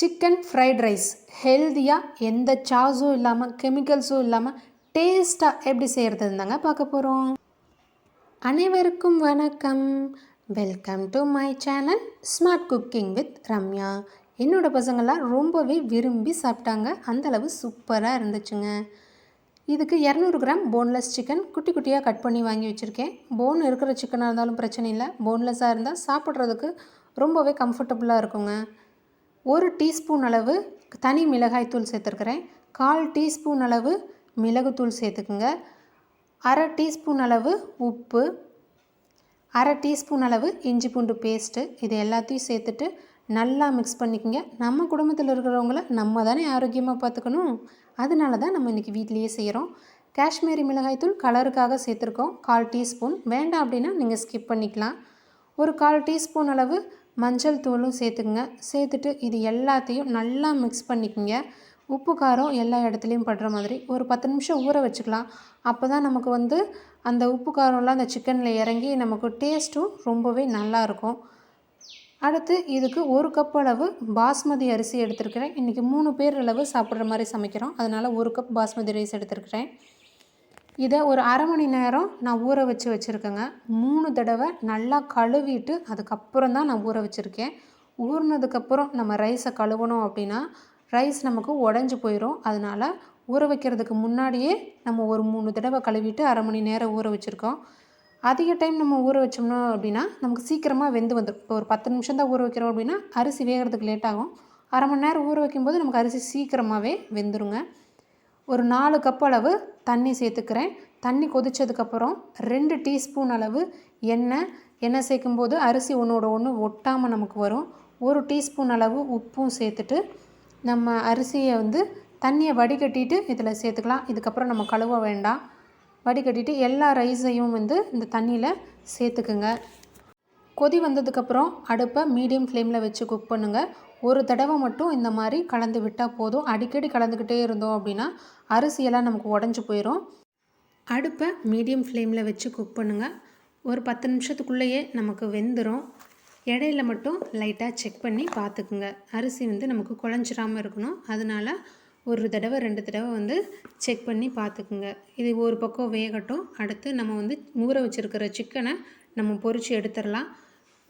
Chicken fried rice ஹெல்த்தியாக எந்த சாஸும் இல்லாமல் கெமிக்கல்ஸும் இல்லாமல் டேஸ்ட்டாக எப்படி செய்கிறது தாங்க பார்க்க போகிறோம் அனைவருக்கும் வணக்கம். Welcome to my channel smart cooking with Ramya என்னோட பசங்களாம் ரொம்பவே விரும்பி சாப்பிட்டாங்க. அந்தளவு சூப்பராக இருந்துச்சுங்க. இதுக்கு இரநூறு கிராம் போன்லெஸ் சிக்கன் குட்டி குட்டியாக கட் பண்ணி வாங்கி வச்சுருக்கேன். போன் இருக்கிற சிக்கனாக இருந்தாலும் பிரச்சனை இல்லை. போன்லெஸ்ஸாக இருந்தால் சாப்பிட்றதுக்கு ரொம்பவே கம்ஃபர்டபுளாக இருக்குங்க. ஒரு டீஸ்பூன் அளவு தனி மிளகாய்த்தூள் சேர்த்துருக்குறேன். கால் டீஸ்பூன் அளவு மிளகுத்தூள் சேர்த்துக்குங்க. அரை டீஸ்பூன் அளவு உப்பு அரை டீஸ்பூன் அளவு இஞ்சி பூண்டு பேஸ்ட்டு. இது எல்லாத்தையும் சேர்த்துட்டு நல்லா மிக்ஸ் பண்ணிக்கோங்க. நம்ம குடும்பத்தில் இருக்கிறவங்கள நம்ம தானே ஆரோக்கியமாக பார்த்துக்கணும் அதனால தான் நம்ம இன்றைக்கி வீட்லேயே செய்கிறோம் காஷ்மீரி மிளகாய்த்தூள் கலருக்காக சேர்த்துருக்கோம். கால் டீஸ்பூன். வேண்டாம் அப்படின்னா நீங்கள் ஸ்கிப் பண்ணிக்கலாம். ஒரு கால் டீஸ்பூன் அளவு மஞ்சள் தூளும் சேர்த்துக்குங்க. சேர்த்துட்டு இது எல்லாத்தையும் நல்லா மிக்ஸ் பண்ணிக்கோங்க. உப்பு காரம் எல்லா இடத்துலையும் படுற மாதிரி ஒரு பத்து நிமிஷம் ஊற வச்சுக்கலாம். அப்போ தான் நமக்கு வந்து அந்த உப்பு காரம்லாம் அந்த சிக்கனில் இறங்கி நமக்கு டேஸ்ட்டும் ரொம்பவே நல்லாயிருக்கும் அடுத்து இதுக்கு ஒரு கப் அளவு பாஸ்மதி அரிசி எடுத்துருக்கிறேன். இன்றைக்கி மூணு பேர் அளவு சாப்பிட்ற மாதிரி சமைக்கிறோம். அதனால் ஒரு கப் பாஸ்மதி ரைஸ் எடுத்துருக்கிறேன். இதை ஒரு அரை மணி நேரம் நான் ஊற வச்சு வச்சுருக்கேங்க. மூணு தடவை நல்லா கழுவிட்டு அதுக்கப்புறம் தான் நான் ஊற வச்சுருக்கேன். ஊறினதுக்கப்புறம் நம்ம ரைஸை கழுவணும் அப்படின்னா ரைஸ் நமக்கு உடஞ்சி போயிடும் அதனால் ஊற வைக்கிறதுக்கு முன்னாடியே நம்ம ஒரு மூணு தடவை கழுவிட்டு அரை மணி நேரம் ஊற வச்சுருக்கோம். அதிக டைம் நம்ம ஊற வச்சோம்னா அப்படின்னா நமக்கு சீக்கிரமாக வெந்து வந்துடும் இப்போ ஒரு பத்து நிமிஷம் தான் ஊற வைக்கிறோம் அப்படின்னா அரிசி வேகிறதுக்கு லேட் ஆகும். அரை மணி நேரம் ஊற வைக்கும்போது நமக்கு அரிசி சீக்கிரமாகவே வெந்துருங்க. ஒரு நாலு கப் அளவு தண்ணி சேர்த்துக்கிறேன். தண்ணி கொதித்ததுக்கப்புறம் ரெண்டு டீஸ்பூன் அளவு எண்ணெய். எண்ணெய் சேர்க்கும்போது அரிசி ஒன்றோட ஒன்று ஒட்டாமல் நமக்கு வரும். ஒரு டீஸ்பூன் அளவு உப்பும் சேர்த்துட்டு நம்ம அரிசியை வந்து தண்ணியை வடிகட்டிட்டு இதில் சேர்த்துக்கலாம். இதுக்கப்புறம் நம்ம கழுவ வேண்டாம். வடிகட்டிட்டு எல்லா ரைஸையும் வந்து இந்த தண்ணியில் சேர்த்துக்குங்க. கொதி வந்ததுக்கப்புறம் அடுப்பை மீடியம் ஃப்ளேமில் வச்சு குக் பண்ணுங்கள் ஒரு தடவை மட்டும் இந்த மாதிரி கலந்து விட்டால் போதும். அடிக்கடி கலந்துக்கிட்டே இருந்தோம் அப்படின்னா அரிசியெல்லாம் நமக்கு உடஞ்சி போயிடும் அடுப்பை மீடியம் ஃப்ளேமில் வச்சு குக் பண்ணுங்கள் ஒரு பத்து நிமிஷத்துக்குள்ளேயே நமக்கு வெந்துடும் இடையில மட்டும் லைட்டாக செக் பண்ணி பார்த்துக்குங்க. அரிசி வந்து நமக்கு குழஞ்சிராமல் இருக்கணும். அதனால் ஒரு தடவை ரெண்டு தடவை வந்து செக் பண்ணி பார்த்துக்குங்க. இது ஒரு பக்கம் வேகட்டும். அடுத்து நம்ம வந்து ஊற வச்சுருக்கிற சிக்கனை நம்ம பொறிச்சு எடுத்துடலாம்.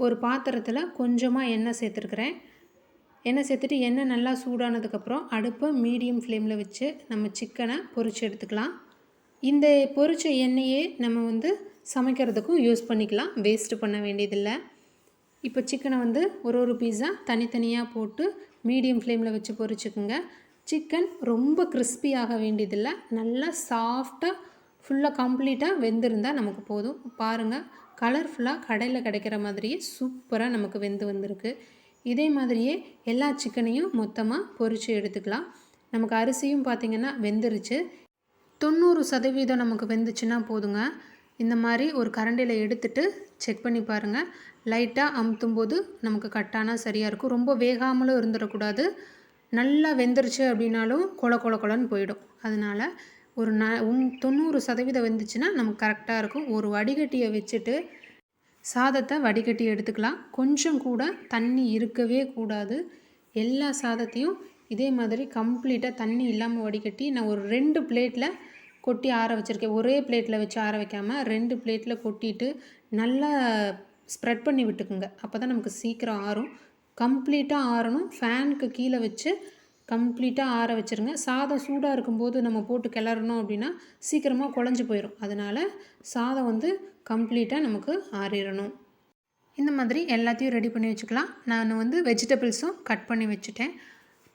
ஒரு பாத்திரத்தில் கொஞ்சமாக எண்ணெய் சேர்த்துருக்குறேன். எண்ணெய் சேர்த்துட்டு எண்ணெய் நல்லா சூடானதுக்கப்புறம் அடுப்பை மீடியம் ஃப்ளேமில் வச்சு நம்ம சிக்கனை பொரித்து எடுத்துக்கலாம். இந்த பொரித்த எண்ணெயே நம்ம வந்து சமைக்கிறதுக்கும் யூஸ் பண்ணிக்கலாம். வேஸ்ட்டு பண்ண வேண்டியதில்லை. இப்போ சிக்கனை வந்து ஒரு ஒரு பீஸா தனித்தனியாக போட்டு மீடியம் ஃப்ளேமில் வச்சு பொரிச்சுக்குங்க. சிக்கன் ரொம்ப கிறிஸ்பி ஆக வேண்டியதில்லை. நல்லா சாஃப்டாக ஃபுல்லாக கம்ப்ளீட்டாக வெந்திருந்தால் நமக்கு போதும். பாருங்கள் கலர்ஃபுல்லாக கடையில் கிடைக்கிற மாதிரியே சூப்பராக நமக்கு வெந்து வந்திருக்கு. இதே மாதிரியே எல்லா சிக்கனையும் மொத்தமாக பொரித்து எடுத்துக்கலாம். நமக்கு அரிசியும் பார்த்திங்கன்னா வெந்துருச்சு. தொண்ணூறு சதவீதம் நமக்கு வெந்துச்சுன்னா போதுங்க. இந்த மாதிரி ஒரு கரண்டியில் எடுத்துட்டு செக் பண்ணி பாருங்கள் லைட்டாக அமுத்தும் போது நமக்கு கட்டானா சரியாக இருக்கும். ரொம்ப வேகாமலும் இருந்துடக்கூடாது. நல்லா வெந்துருச்சு அப்படின்னாலும் கொல கொல கொலன்னு போயிடும். அதனால் ஒரு ந உன் தொண்ணூறு சதவீதம் வந்துச்சுன்னா நமக்கு கரெக்டாக இருக்கும். ஒரு வடிகட்டியை வச்சுட்டு சாதத்தை வடிகட்டி எடுத்துக்கலாம். கொஞ்சம் கூட தண்ணி இருக்கவே கூடாது. எல்லா சாதத்தையும் இதே மாதிரி கம்ப்ளீட்டாக தண்ணி இல்லாமல் வடிகட்டி நான் ஒரு ரெண்டு பிளேட்டில் கொட்டி ஆற வச்சுருக்கேன். ஒரே பிளேட்டில் வச்சு ஆற வைக்காமல் ரெண்டு பிளேட்டில் கொட்டிட்டு நல்லா ஸ்ப்ரெட் பண்ணி விட்டுக்குங்க. அப்போ தான் நமக்கு சீக்கிரம் ஆறும். கம்ப்ளீட்டாக ஆறணும். ஃபேனுக்கு கீழே வச்சு கம்ப்ளீட்டாக ஆற வச்சுருங்க. சாதம் சூடாக இருக்கும்போது நம்ம போட்டு கிளறணும் அப்படின்னா சீக்கிரமாக குழஞ்சி போயிடும் அதனால் சாதம் வந்து கம்ப்ளீட்டாக நமக்கு ஆறிடணும். இந்த மாதிரி எல்லாத்தையும் ரெடி பண்ணி வச்சுக்கலாம். நான் வந்து வெஜிடபிள்ஸும் கட் பண்ணி வச்சுட்டேன்.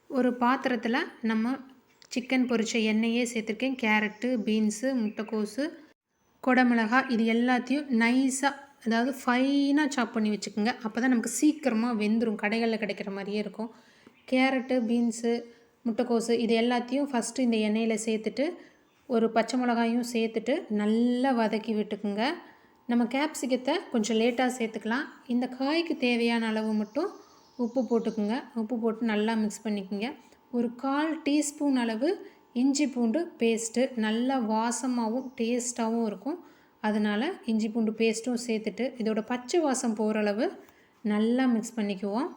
ஒரு பாத்திரத்தில் நம்ம சிக்கன் பொரிச்ச எண்ணெயே சேர்த்துருக்கேன். கேரட்டு பீன்ஸு முட்டைக்கோஸு கொடமிளகாய் இது எல்லாத்தையும் நைஸாக அதாவது ஃபைனாக சாப் பண்ணி வச்சுக்கோங்க. அப்போ தான் நமக்கு சீக்கிரமாக வெந்துடும் கடைகளில் கிடைக்கிற மாதிரியே இருக்கும். கேரட்டு பீன்ஸு முட்டைக்கோஸு இது எல்லாத்தையும் ஃபஸ்ட்டு இந்த எண்ணெயில் சேர்த்துட்டு ஒரு பச்சை மிளகாயும் சேர்த்துட்டு நல்லா வதக்கி விட்டுக்குங்க. நம்ம கேப்சிகத்தை கொஞ்சம் லேட்டாக சேர்த்துக்கலாம். இந்த காய்க்கு தேவையான அளவு மட்டும் உப்பு போட்டுக்குங்க. உப்பு போட்டு நல்லா மிக்ஸ் பண்ணிக்கோங்க. ஒரு கால் டீஸ்பூன் அளவு இஞ்சி பூண்டு பேஸ்ட்டு நல்லா வாசமாகவும் டேஸ்ட்டாகவும் இருக்கும். அதனால் இஞ்சி பூண்டு பேஸ்ட்டும் சேர்த்துட்டு இதோட பச்சை வாசம் போகிற அளவு நல்லா மிக்ஸ் பண்ணிக்குவோம்.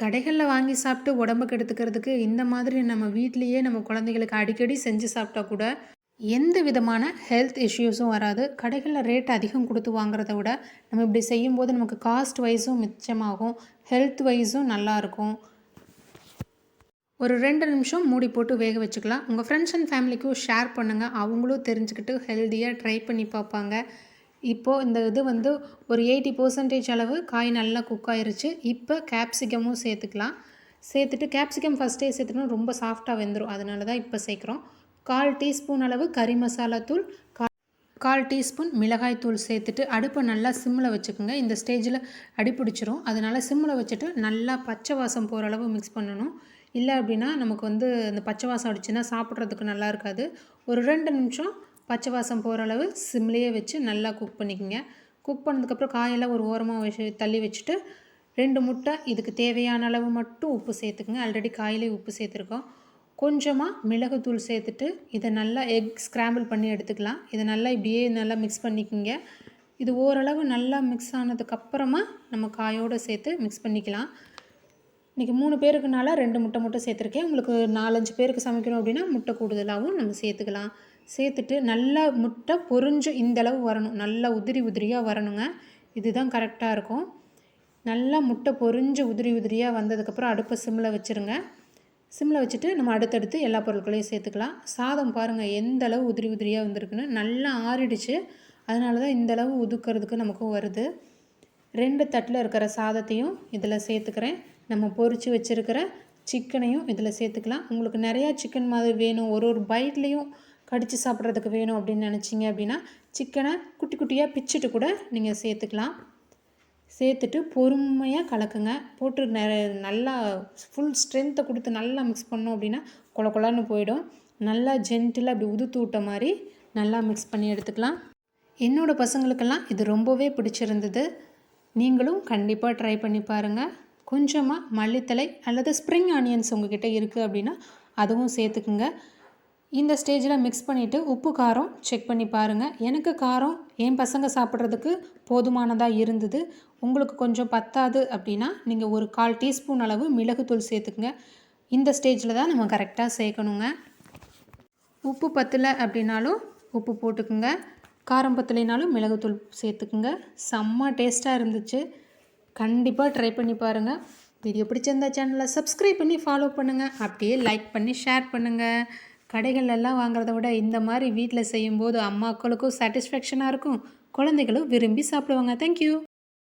கடைகளில் வாங்கி சாப்பிட்டு உடம்புக்கு எடுத்துக்கிறதுக்கு இந்த மாதிரி நம்ம வீட்லேயே நம்ம குழந்தைகளுக்கு அடிக்கடி செஞ்சு சாப்பிட்டா கூட எந்த விதமான ஹெல்த் இஷ்யூஸும் வராது. கடைகளில் ரேட் அதிகம் கொடுத்து வாங்குறத விட நம்ம இப்படி செய்யும்போது நமக்கு காஸ்ட் வைஸும் மிச்சமாகும். ஹெல்த் வைஸும் நல்லாயிருக்கும் ஒரு ரெண்டு நிமிஷம் மூடி போட்டு வேக வச்சுக்கலாம். உங்கள் ஃப்ரெண்ட்ஸ் அண்ட் ஃபேமிலிக்கும் ஷேர் பண்ணுங்கள் அவங்களும் தெரிஞ்சுக்கிட்டு ஹெல்த்தியாக ட்ரை பண்ணி பார்ப்பாங்க. இப்போது இந்த இது வந்து ஒரு எயிட்டி பர்சன்டேஜ் அளவு காய் நல்லா குக் ஆயிருச்சு. இப்போ கேப்சிகமும் சேர்த்துக்கலாம். சேர்த்துட்டு கேப்சிகம் ஃபஸ்ட்டே சேர்த்துட்டோம் ரொம்ப சாஃப்டாக வெந்துடும் அதனால தான் இப்போ சேர்க்குறோம். கால் டீஸ்பூன் அளவு கறி மசாலா தூள் கா கால் டீஸ்பூன் மிளகாய் தூள் சேர்த்துட்டு அடுப்பை நல்லா சிம்மில் வச்சுக்கோங்க. இந்த ஸ்டேஜில் அடி பிடிச்சிரும். அதனால் சிம்மில் வச்சுட்டு நல்லா பச்சை வாசம் போகிற அளவு மிக்ஸ் பண்ணணும். இல்லை அப்படின்னா நமக்கு வந்து அந்த பச்சை வாசம் அடிச்சுன்னா சாப்பிட்றதுக்கு நல்லா இருக்காது. ஒரு ரெண்டு நிமிஷம் பச்சை வாசம் போகிற அளவு சிம்லேயே வச்சு நல்லா குக் பண்ணிக்கோங்க. குக் பண்ணதுக்கப்புறம் காயெல்லாம் ஒரு ஓரமாக வச்சு தள்ளி வச்சுட்டு ரெண்டு முட்டை இதுக்கு தேவையான அளவு மட்டும் உப்பு சேர்த்துக்குங்க. ஆல்ரெடி காயிலே உப்பு சேர்த்துருக்கோம். கொஞ்சமாக மிளகுத்தூள் சேர்த்துட்டு இதை நல்லா எக் ஸ்க்ராம்பிள் பண்ணி எடுத்துக்கலாம். இதை நல்லா இப்படியே நல்லா மிக்ஸ் பண்ணிக்கோங்க. இது ஓரளவு நல்லா மிக்ஸ் ஆனதுக்கப்புறமா நம்ம காயோடு சேர்த்து மிக்ஸ் பண்ணிக்கலாம். இன்றைக்கி மூணு பேருக்குனால ரெண்டு முட்டை மட்டும் சேர்த்துருக்கேன். உங்களுக்கு நாலஞ்சு பேருக்கு சமைக்கணும் அப்படின்னா முட்டை கூடுதலாகவும் நம்ம சேர்த்துக்கலாம். சேர்த்துட்டு நல்லா முட்டை பொரிஞ்சு இந்தளவு வரணும். நல்லா உதிரி உதிரியாக வரணுங்க. இதுதான் கரெக்டாக இருக்கும். நல்லா முட்டை பொரிஞ்சு உதிரி உதிரியாக வந்ததுக்கப்புறம் அடுப்பை சிம்மில் வச்சுருங்க. சிம்மில் வச்சுட்டு நம்ம அடுத்தடுத்து எல்லா பொருட்களையும் சேர்த்துக்கலாம். சாதம் பாருங்கள் எந்த அளவு உதிரி உதிரியாக வந்திருக்குன்னு. நல்லா ஆறிடுச்சு. அதனால தான் இந்த அளவு உதுக்கிறதுக்கு நமக்கும் வருது. ரெண்டு தட்டில் இருக்கிற சாதத்தையும் இதில் சேர்த்துக்கிறேன். நம்ம பொறிச்சு வச்சுருக்கிற சிக்கனையும் இதில் சேர்த்துக்கலாம். உங்களுக்கு நிறையா சிக்கன் மாதிரி வேணும். ஒரு ஒரு பைட்லேயும் கடித்து சாப்பிட்றதுக்கு வேணும் அப்படின்னு நினச்சிங்க அப்படின்னா சிக்கனை குட்டி குட்டியாக பிச்சுட்டு கூட நீங்கள் சேர்த்துக்கலாம். சேர்த்துட்டு பொறுமையாக கலக்குங்க. போட்டு நெ நல்லா ஃபுல் ஸ்ட்ரென்த்தை கொடுத்து நல்லா மிக்ஸ் பண்ணோம் அப்படின்னா கொல கொலன்னு போயிடும். நல்லா ஜென்டிலாக அப்படி உதுத்து விட்ட மாதிரி நல்லா மிக்ஸ் பண்ணி எடுத்துக்கலாம். என்னோடய பசங்களுக்கெல்லாம் இது ரொம்பவே பிடிச்சிருந்தது. நீங்களும் கண்டிப்பாக ட்ரை பண்ணி பாருங்கள் கொஞ்சமாக மல்லித்தலை அல்லது ஸ்ப்ரிங் ஆனியன்ஸ் உங்ககிட்ட இருக்குது அப்படின்னா அதுவும் சேர்த்துக்குங்க. இந்த ஸ்டேஜில் மிக்ஸ் பண்ணிவிட்டு உப்பு காரம் செக் பண்ணி பாருங்கள் எனக்கு காரம் என் பசங்க சாப்பிட்றதுக்கு போதுமானதாக இருந்தது. உங்களுக்கு கொஞ்சம் பத்தாது அப்படின்னா நீங்கள் ஒரு கால் டீஸ்பூன் அளவு மிளகுத்தூள் சேர்த்துக்குங்க. இந்த ஸ்டேஜில் தான் நம்ம கரெக்டாக சேர்க்கணுங்க. உப்பு பத்தலை அப்படின்னாலும் உப்பு போட்டுக்குங்க. காரம் பத்தலைனாலும் மிளகுத்தூள் சேர்த்துக்குங்க. செம்ம டேஸ்ட்டாக இருந்துச்சு. கண்டிப்பாக ட்ரை பண்ணி பாருங்கள் வீடியோ பிடிச்சிருந்தா சேனலை சப்ஸ்கிரைப் பண்ணி ஃபாலோ பண்ணுங்கள் அப்படியே லைக் பண்ணி ஷேர் பண்ணுங்கள் கடைகள்லாம் வாங்குறத விட இந்த மாதிரி வீட்டில் செய்யும்போது அம்மாக்களுக்கும் சாட்டிஸ்ஃபேக்ஷனாக இருக்கும். குழந்தைகளும் விரும்பி சாப்பிடுவாங்க. தேங்க்யூ